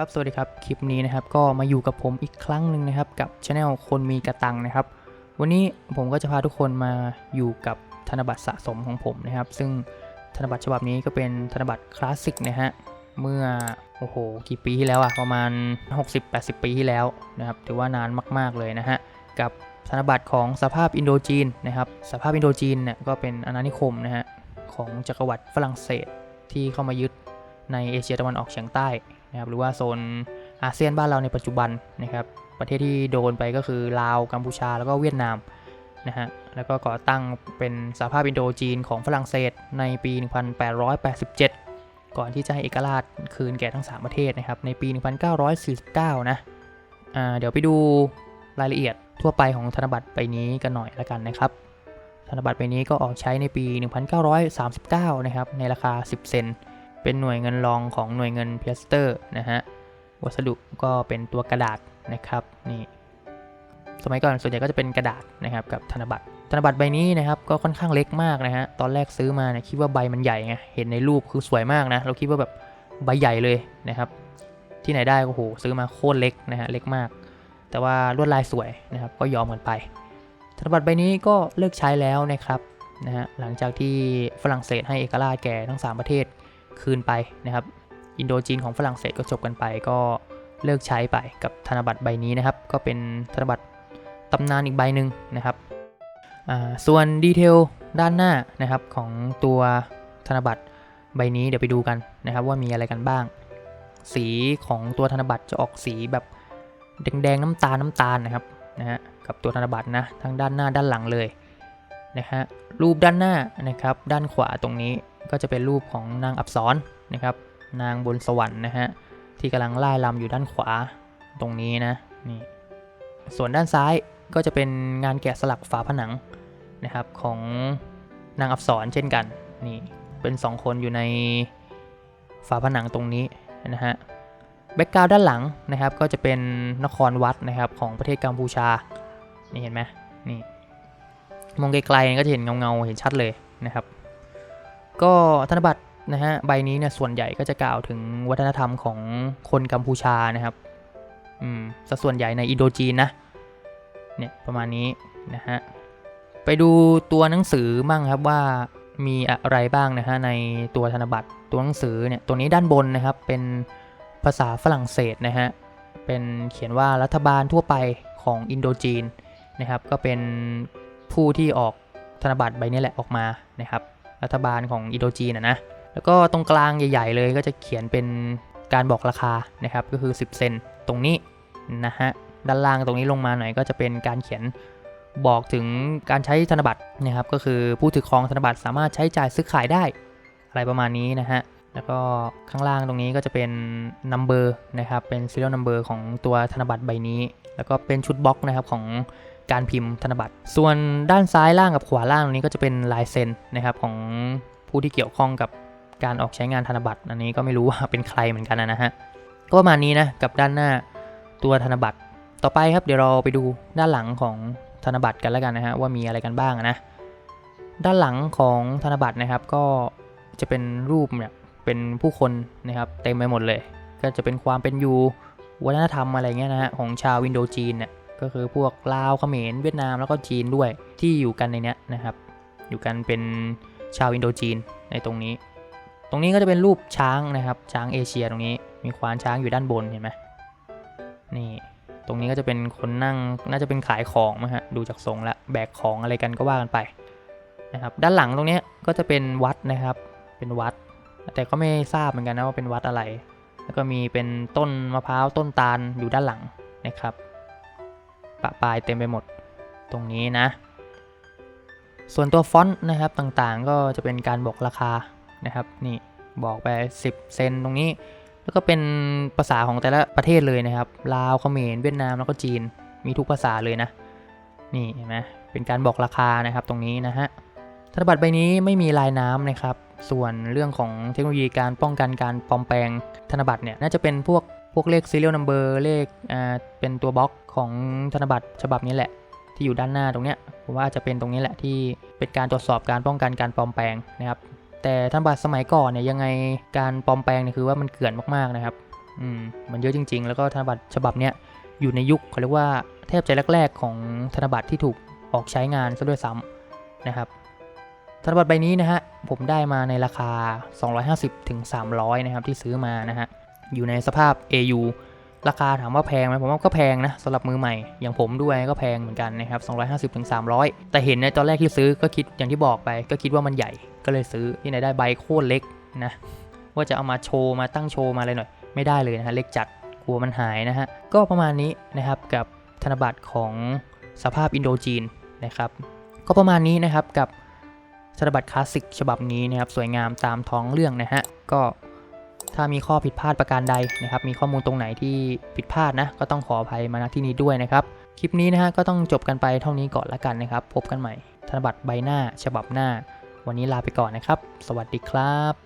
ครับ สวัสดีครับ คลิปนี้นะครับ ก็มาอยู่กับผมอีกครั้งหนึ่งนะครับ กับช anel คนมีกระตังนะครับ วันนี้ผมก็จะพาทุกคนมาอยู่กับธนบัตรสะสมของผมนะครับ ซึ่งธนบัตรฉบับนี้ก็เป็นธนบัตรคลาสสิกนะฮะ เมื่อ โอ้โห กี่ปีที่แล้วอะประมาณ 60-80 ปีที่แล้วนะครับ ถือว่านานมาก ๆ เลยนะฮะ กับธนบัตรของสภาพอินโดจีนนะครับ สภาพอินโดจีนเนี่ยก็เป็นอาณานิคมนะฮะของจักรวรรดิฝรั่งเศสที่เข้ามายึดในเอเชียตะวันออกเฉียงใต้ นะครับหรือว่าโซนอาเซียนบ้านเราในปัจจุบันนะครับประเทศที่โดนไปก็คือลาวกัมพูชาแล้วก็เวียดนามนะฮะแล้วก็ก่อตั้งเป็นสหภาพอินโดจีนของฝรั่งเศสในปี 1887 ก่อนที่จะให้เอกราชคืนแก่ทั้ง 3 ประเทศนะครับในปี 1949 นะอ่าเดี๋ยวไปดูรายละเอียดทั่วไปของธนบัตรใบนี้กันหน่อยละกันนะครับ ธนบัตรใบนี้ก็ออกใช้ในปี 1939 นะครับในราคา 10 เซนต์ เป็นหน่วยเงินรองของหน่วยเงินเพียสเตอร์นะฮะ วัสดุก็เป็นตัวกระดาษนะครับนี่ สมัยก่อนส่วนใหญ่ก็จะเป็นกระดาษนะครับกับธนบัตร ธนบัตรใบนี้นะครับก็ค่อนข้างเล็กมากนะฮะ ตอนแรกซื้อมาเนี่ยคิดว่าใบมันใหญ่ไง เห็นในรูปคือสวยมากนะ เราคิดว่าแบบใบใหญ่เลยนะครับ ที่ไหนได้โอ้โหซื้อมาโคตรเล็กนะฮะเล็กมาก แต่ว่าลวดลายสวยนะครับก็ยอมกันไป ธนบัตรใบนี้ก็เลิกใช้แล้วนะครับนะฮะหลังจากที่ฝรั่งเศสให้เอกราชแก่ทั้ง 3 ประเทศ คืนไปนะครับ อินโดจีนของฝรั่งเศสก็จบกันไป ก็เลิกใช้ไปกับธนบัตรใบนี้นะครับ ก็เป็นธนบัตรตำนานอีกใบหนึ่งนะครับส่วนดีเทลด้านหน้านะครับของตัวธนบัตรใบนี้เดี๋ยวไปดูกันนะครับ ว่ามีอะไรกันบ้าง สีของตัวธนบัตรจะออกสีแบบแดงๆน้ำตาลน้ำตาลนะครับนะฮะกับตัวธนบัตรนะทั้งด้านหน้าด้านหลังเลยนะฮะรูปด้านหน้านะครับ ด้านขวาตรงนี้ ก็จะเป็นรูปของนางอับสรนะครับ นางบนสวรรค์นะฮะที่กำลังไล่ลำอยู่ด้านขวาตรงนี้นะนี่ส่วนด้านซ้ายก็จะเป็นงานแกะสลักฝาผนังนะครับของนางอับสรเช่นกันนี่เป็นสองคนอยู่ในฝาผนังตรงนี้นะฮะแบ็กกราวด้านหลังนะครับก็จะเป็นนครวัดนะครับของประเทศกัมพูชานี่เห็นไหมนี่มองไกลๆก็จะเห็นเงาๆเห็นชัดเลยนะครับ ก็ธนบัตรนะฮะใบนี้เนี่ยส่วนใหญ่ก็จะกล่าวถึงวัฒนธรรมของคนกัมพูชานะครับอืมสัดส่วนใหญ่ในอินโดจีนนะเนี่ยประมาณนี้นะฮะไปดูตัวหนังสือมั่งครับว่ามีอะไรบ้างนะฮะในตัวธนบัตรตัวหนังสือเนี่ยตัวนี้ด้านบนนะครับเป็นภาษาฝรั่งเศสนะฮะเป็นเขียนว่ารัฐบาลทั่วไปของอินโดจีนนะครับ ก็เป็นผู้ที่ออกธนบัตรใบนี้แหละออกมานะครับ รัฐบาลของอินโดจีนนะนะ แล้วก็ตรงกลางใหญ่ๆเลยก็จะเขียนเป็นการบอกราคานะครับ ก็คือ 10 เซนตรงนี้นะฮะ ด้านล่างตรงนี้ลงมาหน่อยก็จะเป็นการเขียนบอกถึงการใช้ธนบัตรนะครับ ก็คือผู้ถือครองธนบัตรสามารถใช้จ่ายซื้อขายได้ อะไรประมาณนี้นะฮะ แล้วก็ข้างล่างตรงนี้ก็จะเป็น number นะครับ เป็น serial number ของตัวธนบัตรใบนี้ แล้วก็เป็นชุดบล็อกนะครับของ การพิมพ์ธนบัตร ส่วนด้านซ้ายล่างกับขวาล่างตรงนี้ก็จะเป็นลายเซ็นนะครับของผู้ที่เกี่ยวข้องกับการออกใช้งานธนบัตร อันนี้ก็ไม่รู้ว่าเป็นใครเหมือนกันนะฮะ ก็ประมาณนี้นะกับด้านหน้าตัวธนบัตร ต่อไปครับเดี๋ยวเราไปดูด้านหลังของธนบัตรกันแล้วกันนะฮะว่ามีอะไรกันบ้างนะด้านหลังของธนบัตรนะครับก็จะเป็นรูปเนี่ยเป็นผู้คนนะครับเต็มไปหมดเลย ก็จะเป็นความเป็นอยู่วัฒนธรรมอะไรเงี้ยนะฮะของชาวอินโดจีนเนี่ย ก็คือพวกลาวเขมรเวียดนามแล้วก็จีนด้วยที่อยู่กันในเนี้ยนะครับ อยู่กันเป็นชาวอินโดจีนในตรงนี้ ตรงนี้ก็จะเป็นรูปช้างนะครับช้างเอเชียตรงนี้มีควานช้างอยู่ด้านบนเห็นไหมนี่ตรงนี้ก็จะเป็นคนนั่งน่าจะเป็นขายของมั้งฮะดูจากทรงละแบกของอะไรกันก็ว่ากันไปนะครับด้านหลังตรงนี้ก็จะเป็นวัดนะครับเป็นวัด แต่ก็ไม่ทราบเหมือนกันนะว่าเป็นวัดอะไร แล้วก็มีเป็นต้นมะพร้าวต้นตาลอยู่ด้านหลังนะครับ ปะปลายเต็มไปหมดตรงนี้นะ ส่วนตัวฟอนต์นะครับต่างๆ ก็จะเป็นการบอกราคานะครับนี่บอกไป 10 เซนตรงนี้ แล้วก็เป็นภาษาของแต่ละประเทศเลยนะครับลาวเขมรเวียดนามแล้วก็จีนมีทุกภาษาเลยนะ นี่เห็นไหมเป็นการบอกราคานะครับตรงนี้นะฮะธนบัตรใบนี้ไม่มีลายน้ำนะครับ ส่วนเรื่องของเทคโนโลยีการป้องกันการปลอมแปลงธนบัตรเนี่ยน่าจะเป็นพวก พวกเลข serial number เลขอ่าเป็นตัวบล็อกของธนบัตรฉบับนี้แหละ ที่อยู่ด้านหน้าตรงเนี้ยผมว่าจะเป็นตรงนี้แหละที่เป็นการตรวจสอบการป้องกันการปลอมแปลงนะครับ แต่ธนบัตรสมัยก่อนเนี่ยยังไงการปลอมแปลงเนี่ยคือว่ามันเกลื่อนมากๆนะครับอืมมันเยอะจริง ๆ แล้วก็ธนบัตรฉบับเนี้ยอยู่ในยุคเขาเรียกว่าแทบจะแรก ๆ ของธนบัตรที่ถูกออกใช้งานซะด้วยซ้ำนะครับธนบัตรใบนี้นะฮะผมได้มาในราคา 250ถึง300 นะครับที่ซื้อมานะฮะ อยู่ในสภาพ AU ราคาถามว่าแพงไหมผมว่าก็แพงนะสำหรับมือใหม่ อย่างผมด้วยก็แพงเหมือนกันนะครับ 250ถึง300 แต่เห็นในตอนแรกที่ซื้อก็คิดอย่างที่บอกไป ก็คิดว่ามันใหญ่ก็เลยซื้อที่ไหนได้ใบโคตรเล็กนะว่าจะเอามาโชว์มาตั้งโชว์มาอะไรหน่อย ไม่ได้เลยนะฮะเล็กจัดกลัวมันหายนะฮะก็ประมาณนี้นะครับกับธนบัตรของสภาพอินโดจีนนะครับก็ประมาณนี้นะครับกับธนบัตรคลาสสิกฉบับนี้นะครับสวยงามตามท้องเรื่องนะฮะก็ ถ้ามีข้อผิดพลาดประการใดนะครับ มีข้อมูลตรงไหนที่ผิดพลาดนะ ก็ต้องขออภัยมาณที่นี้ด้วยนะครับ คลิปนี้นะฮะก็ต้องจบกันไปเท่านี้ก่อนละกันนะครับ พบกันใหม่ ธนบัตรใบหน้า ฉบับหน้า วันนี้ลาไปก่อนนะครับ สวัสดีครับ